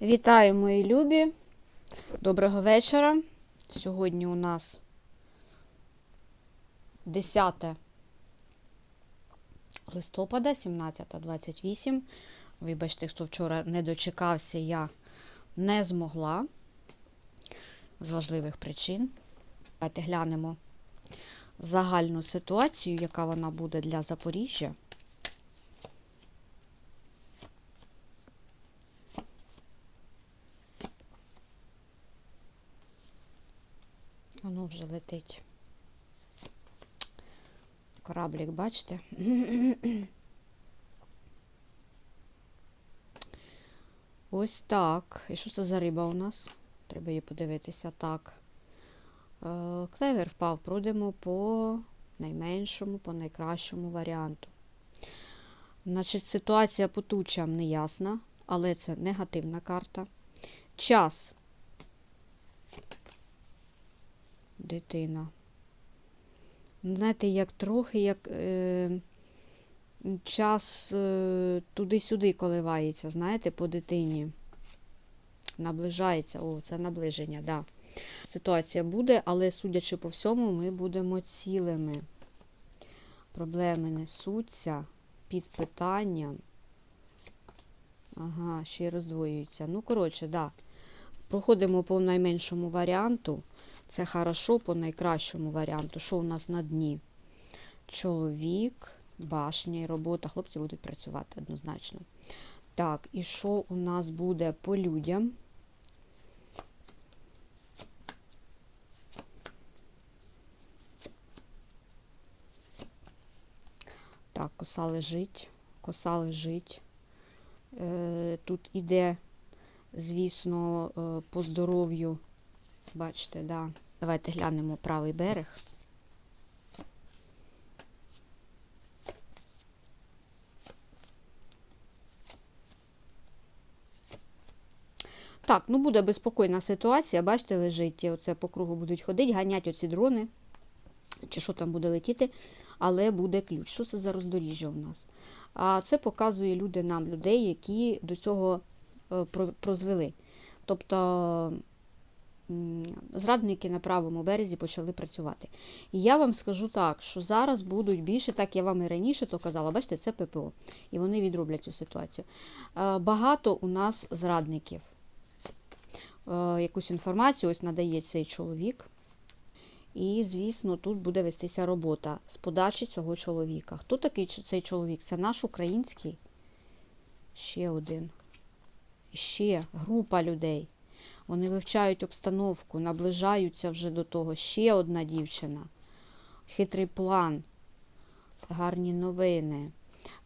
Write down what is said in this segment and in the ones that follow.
Вітаю, мої любі! Доброго вечора. Сьогодні у нас 10 листопада, 17.28. Вибачте, хто вчора не дочекався, я не змогла з важливих причин. Давайте глянемо загальну ситуацію, яка вона буде для Запоріжжя. Воно вже летить. Кораблік, бачите? Ось так. І що це за риба у нас? Треба її подивитися. Так. Е, Клевер впав. Пройдемо по найменшому, по найкращому варіанту. Значить, ситуація по тучам не але це негативна карта. Час дитина. Знаєте, як трохи, як е, час е, туди-сюди коливається, знаєте, по дитині. Наближається. О, це наближення, да. Ситуація буде, але, судячи по всьому, ми будемо цілими. Проблеми несуться під питанням. Ага, ще й роздвоюються. Ну, коротше, да. Проходимо по найменшому варіанту. Це хорошо по найкращому варіанту. Що у нас на дні? Чоловік, башня і робота. Хлопці будуть працювати однозначно. Так, і що у нас буде по людям? Так, коса лежить, коса лежить. Е, тут іде, звісно, е, по здоров'ю. Бачите, да. Давайте глянемо правий берег. Так, ну буде безпокійна ситуація. Бачите, лежить, оце по кругу будуть ходити, ганять оці дрони, чи що там буде летіти, але буде ключ. Що це за роздоріжжя у нас? А це показує люди нам, людей, які до цього е, прозвели. Тобто зрадники на правому березі почали працювати. І я вам скажу так, що зараз будуть більше, так я вам і раніше то казала, бачите, це ППО. І вони відроблять цю ситуацію. Е, Багато у нас зрадників. Е, Якусь інформацію ось надає цей чоловік. І, звісно, тут буде вестися робота з подачі цього чоловіка. Хто такий цей чоловік? Це наш український. Ще один. Ще група людей. Вони вивчають обстановку, наближаються вже до того. Ще одна дівчина. Хитрий план. Гарні новини.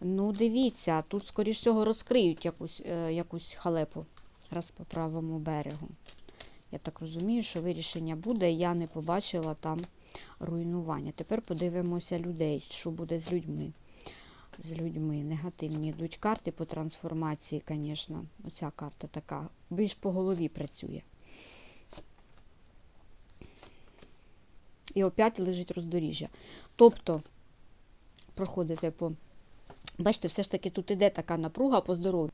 Ну, дивіться, тут, скоріш всього, розкриють якусь, е, якусь халепу раз по правому берегу. Я так розумію, що вирішення буде. Я не побачила там руйнування. Тепер подивимося людей, що буде з людьми. З людьми негативні йдуть карти по трансформації, звісно. Оця карта така. Більш по голові працює. І опять лежить роздоріжжя. Тобто, проходите по. Бачите, все ж таки тут іде така напруга по здоров'ю.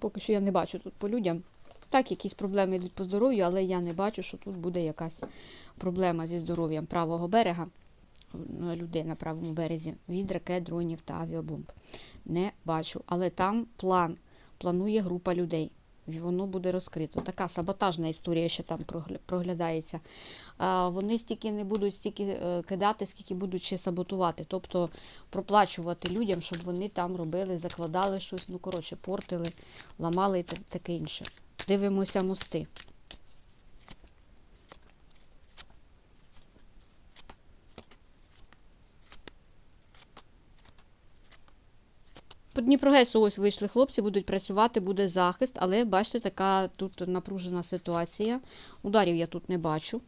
Поки що я не бачу тут по людям. Так, якісь проблеми йдуть по здоров'ю, але я не бачу, що тут буде якась проблема зі здоров'ям правого берега, людей на правому березі, від ракет, дронів та авіабомб. Не бачу. Але там план, планує група людей. Воно буде розкрито. Така саботажна історія ще там проглядається. Вони стільки не будуть стільки е, кидати, скільки будуть ще саботувати. Тобто проплачувати людям, щоб вони там робили, закладали щось, ну коротше, портили, ламали і таке інше. Дивимося мости. По Дніпрогесу ось вийшли хлопці, будуть працювати, буде захист, але бачите, така тут напружена ситуація. Ударів я тут не бачу.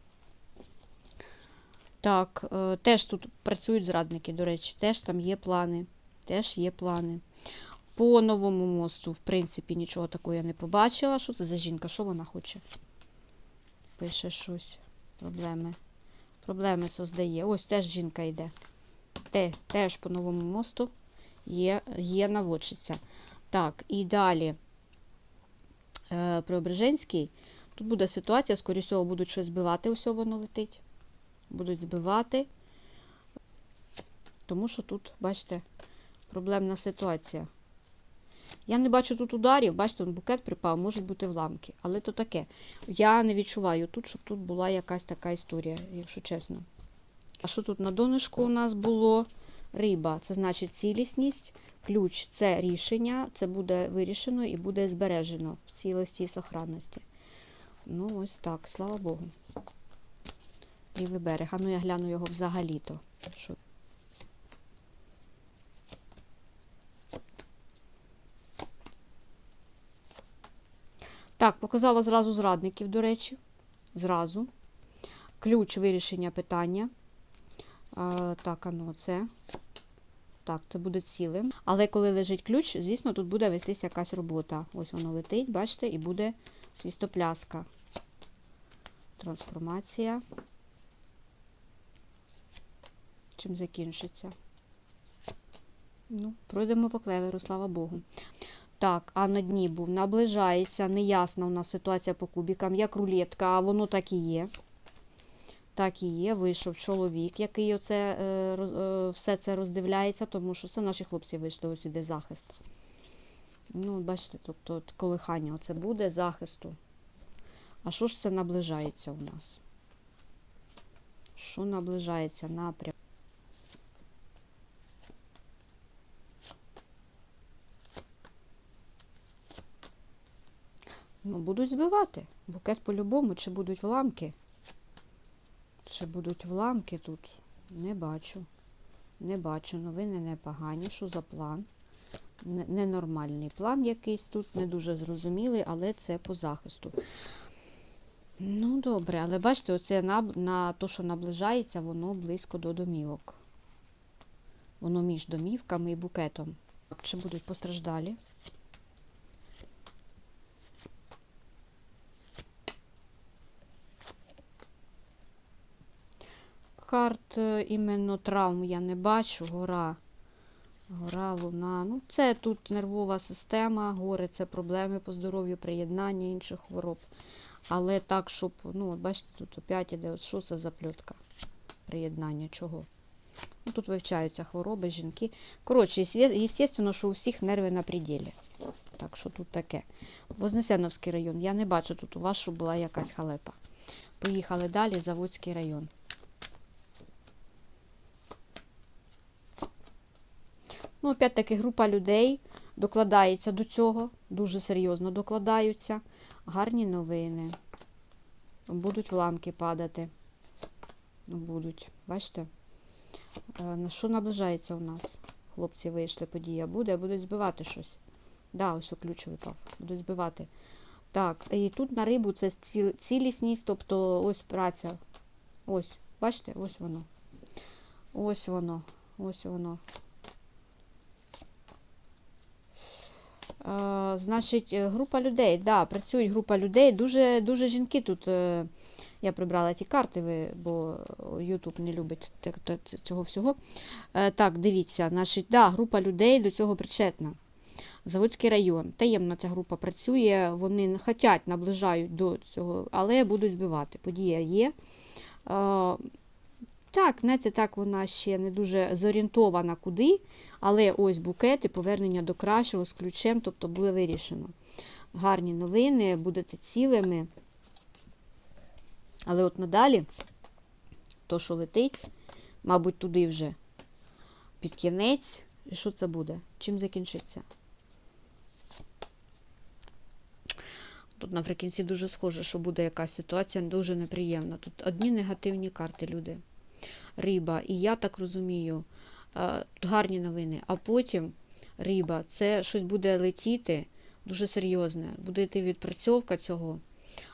Так, е, теж тут працюють зрадники, до речі, теж там є плани. Теж є плани. По новому мосту, в принципі, нічого такого я не побачила. Що це за жінка? Що вона хоче? Пише щось. Проблеми. Проблеми создає. Ось теж жінка йде. Те, теж по новому мосту є, є наводчиця. Так, і далі. е, Преображенський, тут буде ситуація, скоріше будуть щось збивати, ось воно летить. Будуть збивати. Тому що тут, бачите, проблемна ситуація. Я не бачу тут ударів, бачите, он букет припав, можуть бути вламки. Але то таке. Я не відчуваю тут, щоб тут була якась така історія, якщо чесно. А що тут на донышку у нас було? Риба це значить цілісність, ключ це рішення, це буде вирішено і буде збережено в цілості і сохранності. Ну, ось так, слава Богу. Лівий берег. А ну я гляну його взагалі-то. Що? Так, показала зразу зрадників, до речі. Зразу. Ключ вирішення питання. А, так, ано це. Так, це буде цілим. Але коли лежить ключ, звісно, тут буде вестись якась робота. Ось воно летить, бачите, і буде свістопляска. Трансформація. Чим закінчиться? Ну, пройдемо по клеверу, слава Богу. Так, а на дні був наближається, неясна у нас ситуація по кубікам, як рулетка, а воно так і є. Так і є, вийшов чоловік, який оце, е, е, все це роздивляється, тому що це наші хлопці вийшли, ось іде захист. Ну, бачите, тобто колихання оце буде захисту. А що ж це наближається у нас? Що наближається напрям? Ну, будуть збивати. Букет по-любому, чи будуть вламки. Чи будуть вламки тут? Не бачу. Не бачу. Новини непогані. Що за план? Ненормальний план якийсь тут, не дуже зрозумілий, але це по захисту. Ну, добре, але бачите, оце на, на то, що наближається, воно близько до домівок. Воно між домівками і букетом. Чи будуть постраждалі? Карт е, іменно травм я не бачу. Гора. Гора, луна. Ну, це тут нервова система, гори це проблеми по здоров'ю, приєднання інших хвороб. Але так, щоб, ну, бачите, тут опять іде, от що це за пльотка? Приєднання чого? Ну, тут вивчаються хвороби, жінки. Коротше, звісно, що у всіх нерви на пределі. Так що тут таке. Вознесеновський район. Я не бачу тут у вас, щоб була якась халепа. Поїхали далі, Заводський район. Ну, опять-таки, група людей докладається до цього, дуже серйозно докладаються. Гарні новини. Будуть вламки падати. Будуть. Бачите? Е, На що наближається у нас? Хлопці вийшли, подія буде, будуть збивати щось. Да, ось ключ випав. Будуть збивати. Так, і тут на рибу це цілісність, тобто ось праця. Ось, бачите, ось воно. Ось воно. Ось воно. Значить, е, група людей, да, працюють група людей. Дуже, дуже жінки тут. Е, я прибрала ті карти, бо YouTube не любить цього всього. Е, так, дивіться, значить, да, група людей до цього причетна. Заводський район. Таємно ця група працює, вони не хочуть, наближають до цього, але будуть збивати. Подія є. Так, знаєте, так вона ще не дуже зорієнтована куди, але ось букет і повернення до кращого з ключем, тобто буде вирішено. Гарні новини, будете цілими. Але от надалі, то, що летить, мабуть, туди вже під кінець. І що це буде? Чим закінчиться? Тут наприкінці дуже схоже, що буде якась ситуація дуже неприємна. Тут одні негативні карти, люди. Риба. І я так розумію, е, гарні новини. А потім риба, це щось буде летіти дуже серйозне. Буде йти відпрацьовка цього.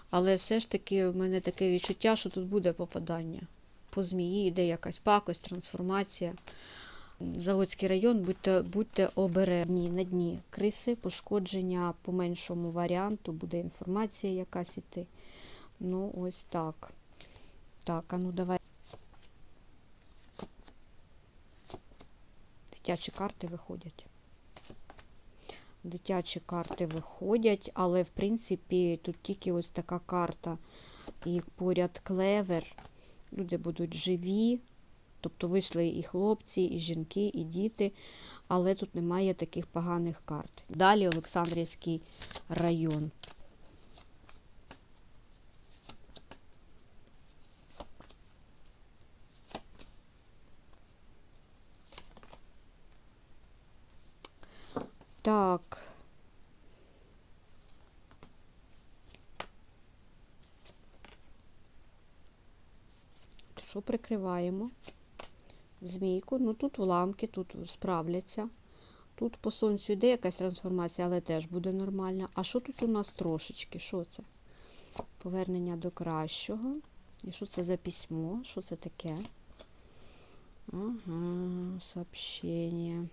Але все ж таки в мене таке відчуття, що тут буде попадання. По змії йде якась пакость, трансформація. Заводський район, будьте, будьте обережні на дні криси, пошкодження по меншому варіанту, буде інформація якась іти. Ну, ось так. Так, а ну давай. Дитячі карти виходять. Дитячі карти виходять, але в принципі тут тільки ось така карта. І поряд клевер. Люди будуть живі. Тобто вийшли і хлопці, і жінки, і діти, але тут немає таких поганих карт. Далі Олександрівський район. Так. Що прикриваємо? Змійку. Ну тут уламки, тут справляться. Тут по сонцю йде якась трансформація, але теж буде нормально. А що тут у нас трошечки? Що це? Повернення до кращого. І що це за письмо? Що це таке? Ага, сообщення.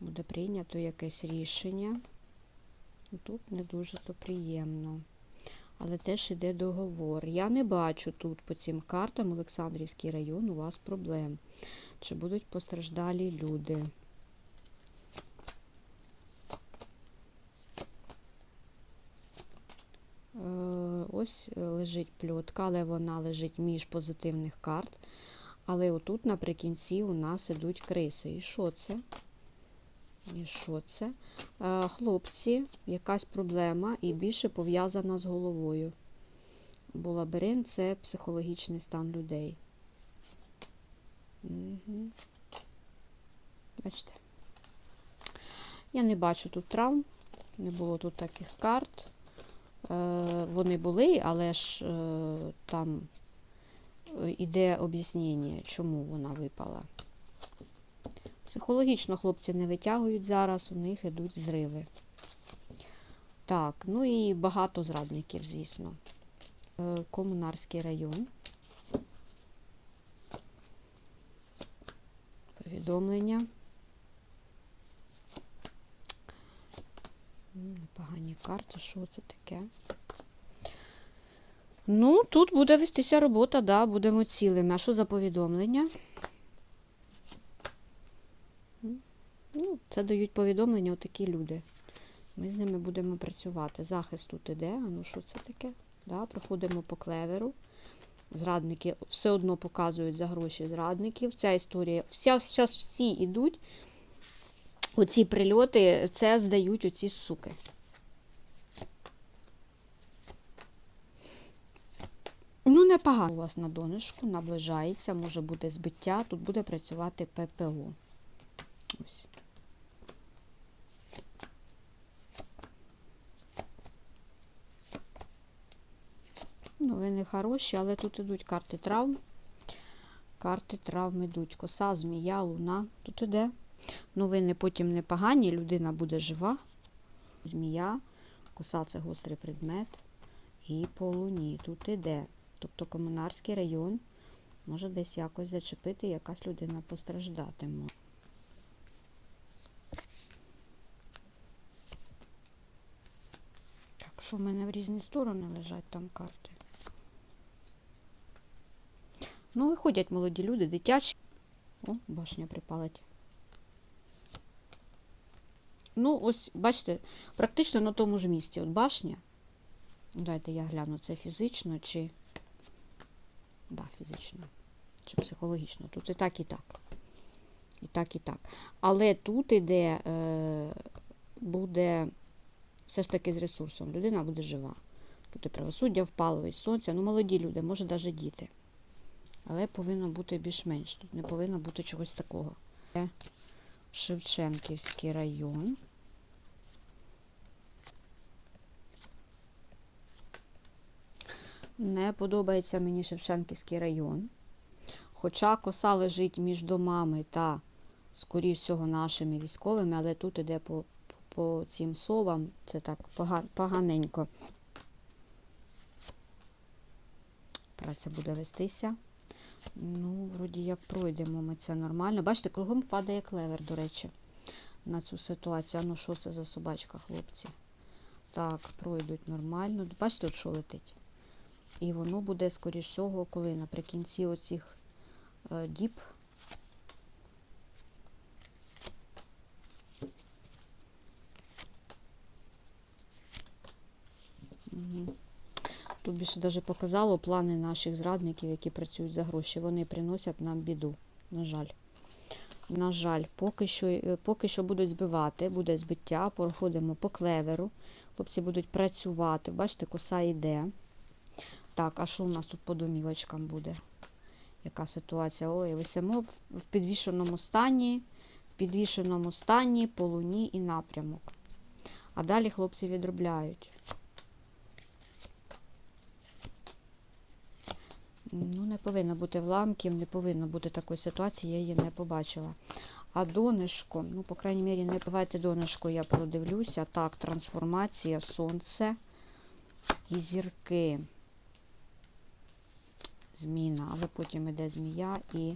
Буде прийнято якесь рішення. Тут не дуже то приємно. Але теж іде договор. Я не бачу тут по цим картам Олександрівський район у вас проблем. Чи будуть постраждалі люди? Е, Ось лежить пльотка, але вона лежить між позитивних карт. Але отут наприкінці у нас ідуть криси. І що це? І що це? Е, Хлопці, якась проблема і більше пов'язана з головою. Бо лабіринт це психологічний стан людей. Угу. Бачите? Я не бачу тут травм, не було тут таких карт. Е, Вони були, але ж е, там іде об'яснення, чому вона випала. Психологічно хлопці не витягують зараз, у них йдуть зриви. Так, ну і багато зрадників, звісно. Е, Комунарський район. Повідомлення. Непогані карти, що це таке? Ну, тут буде вестися робота, да, будемо цілими. А що за повідомлення? Ну, Це дають повідомлення отакі люди. Ми з ними будемо працювати. Захист тут іде. А ну що це таке? Да, Проходимо по клеверу. Зрадники все одно показують за гроші зрадників. Ця історія. Зараз всі йдуть. Оці прильоти, це здають оці суки. Ну, непогано у вас на донышку, наближається, може бути збиття. Тут буде працювати ППО. Ось. Новини хороші, але тут йдуть карти травм. Карти травм йдуть. Коса, змія, луна. Тут іде. Новини потім непогані, людина буде жива. Змія, коса це гострий предмет. І по луні. Тут іде. Тобто комунарський район може десь якось зачепити, якась людина постраждатиме. Так, що в мене в різні сторони лежать там карти. Ну, виходять молоді люди, дитячі. О, башня припалить. Ну, ось, бачите, практично на тому ж місці. От башня. Давайте я гляну, це фізично чи. Да, фізично. Чи психологічно. Тут і так, і так. І так, і так. Але тут іде, е, буде все ж таки з ресурсом. Людина буде жива. Тут і правосуддя впало, і сонця. Ну, молоді люди, може навіть діти. Але повинно бути більш-менш. Тут не повинно бути чогось такого. Це Шевченківський район. Не подобається мені Шевченківський район. Хоча коса лежить між домами та, скоріш всього, нашими військовими, але тут іде по, по цим совам, це так поганенько. Праця буде вестися. Ну, вроді як пройдемо ми це нормально. Бачите, кругом падає клевер, до речі, на цю ситуацію. А ну що це за собачка, хлопці? Так, пройдуть нормально. Бачите, от що летить? І воно буде, скоріш всього, коли наприкінці оцих е, діб. Угу. Тут більше навіть показало плани наших зрадників, які працюють за гроші. Вони приносять нам біду. На жаль. На жаль, поки що, е, поки що будуть збивати, буде збиття, проходимо по клеверу. Хлопці будуть працювати. Бачите, коса йде. Так, а що у нас тут по домівочкам буде? Яка ситуація? Ой, висимо в підвішеному стані, в підвішеному стані, по луні і напрямок. А далі хлопці відробляють. Ну, не повинно бути вламків, не повинно бути такої ситуації, я її не побачила. А донышко, ну, по крайній мірі, не давайте донышко, я продивлюся. Так, трансформація, сонце і зірки. Зміна, але потім іде змія і,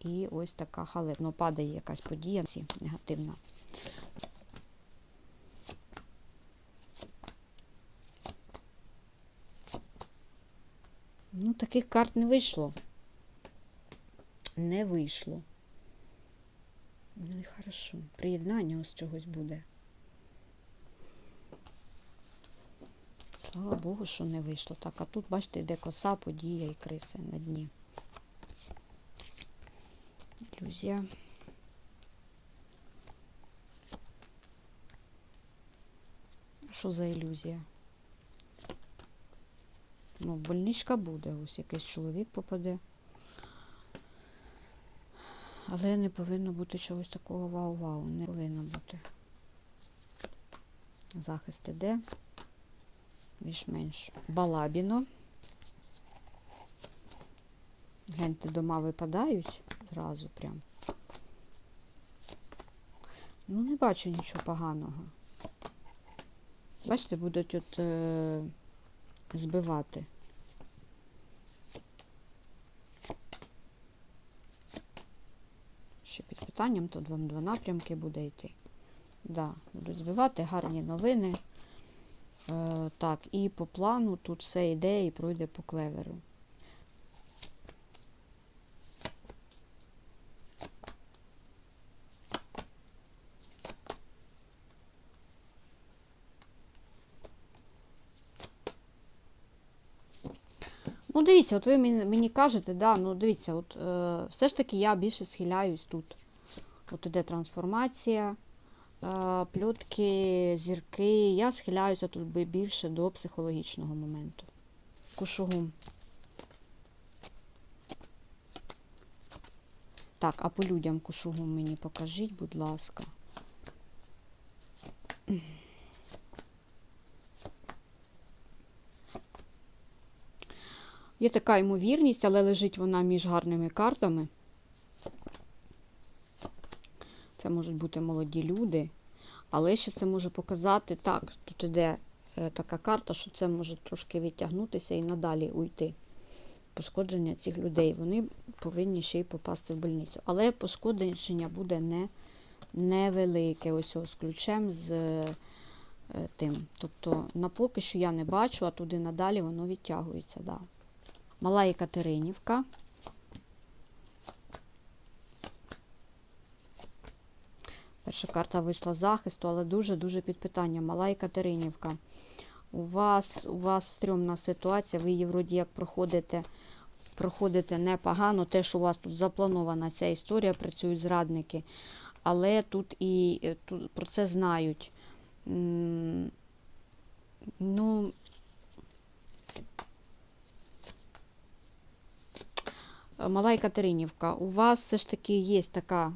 і ось така халеп. Ну, падає якась подія негативна. Ну, таких карт не вийшло. Не вийшло. Ну і хорошо. Приєднання ось чогось буде. Слава Богу, що не вийшло. Так, а тут, бачите, йде коса, подія і криси на дні. Ілюзія. Що за ілюзія? Ну, больничка буде, ось якийсь чоловік попаде. Але не повинно бути чогось такого вау-вау. Не повинно бути. Захист іде. Більш-менш балабіно. Гляньте, дома випадають зразу прям. Ну, не бачу нічого поганого. Бачите, будуть от е, збивати. Під тут вам два напрямки буде йти. Да, будуть збивати гарні новини. Е, так, і по плану тут все йде і пройде по клеверу. Ну, дивіться, от ви мені кажете, да, ну дивіться, от е, все ж таки я більше схиляюсь тут. От іде трансформація, е, пльотки, зірки. Я схиляюся тут би більше до психологічного моменту. Кушугум. Так, а по людям кушугум мені покажіть, будь ласка. Є така ймовірність, але лежить вона між гарними картами. Це можуть бути молоді люди. Але ще це може показати, так, тут іде е, така карта, що це може трошки відтягнутися і надалі уйти. Пошкодження цих людей. Вони повинні ще й попасти в больницю. Але пошкодження буде не, невелике. Ось ось ключем з е, тим. Тобто, на поки що я не бачу, а туди надалі воно відтягується. Да. Мала Екатеринівка. Перша карта вийшла захисту, але дуже-дуже під питанням. Мала Екатеринівка. У вас у вас стрьомна ситуація, ви її вроді як проходите, проходите непогано. Те, що у вас тут запланована ця історія, працюють зрадники. Але тут і е, тут про це знають. Ну, Мала Екатеринівка, у вас все ж таки є така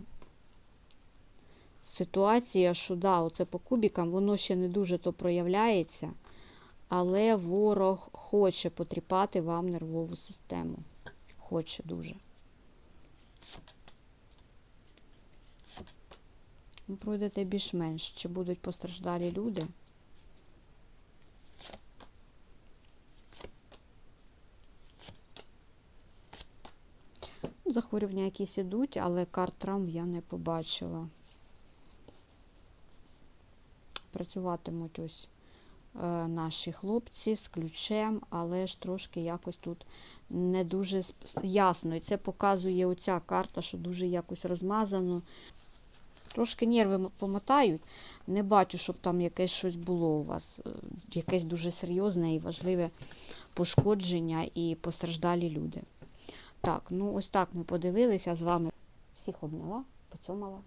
ситуація, що да, оце по кубікам, воно ще не дуже то проявляється, але ворог хоче потріпати вам нервову систему. Хоче дуже. Пройдете більш-менш. Чи будуть постраждалі люди? Захворювання якісь ідуть, але карт травм я не побачила. Працюватимуть ось е, наші хлопці з ключем, але ж трошки якось тут не дуже ясно. І це показує оця карта, що дуже якось розмазано. Трошки нерви помотають. Не бачу, щоб там якесь щось було у вас. Е, якесь дуже серйозне і важливе пошкодження і постраждалі люди. Так, ну ось так ми подивилися з вами. Всіх обняла, поцьомала.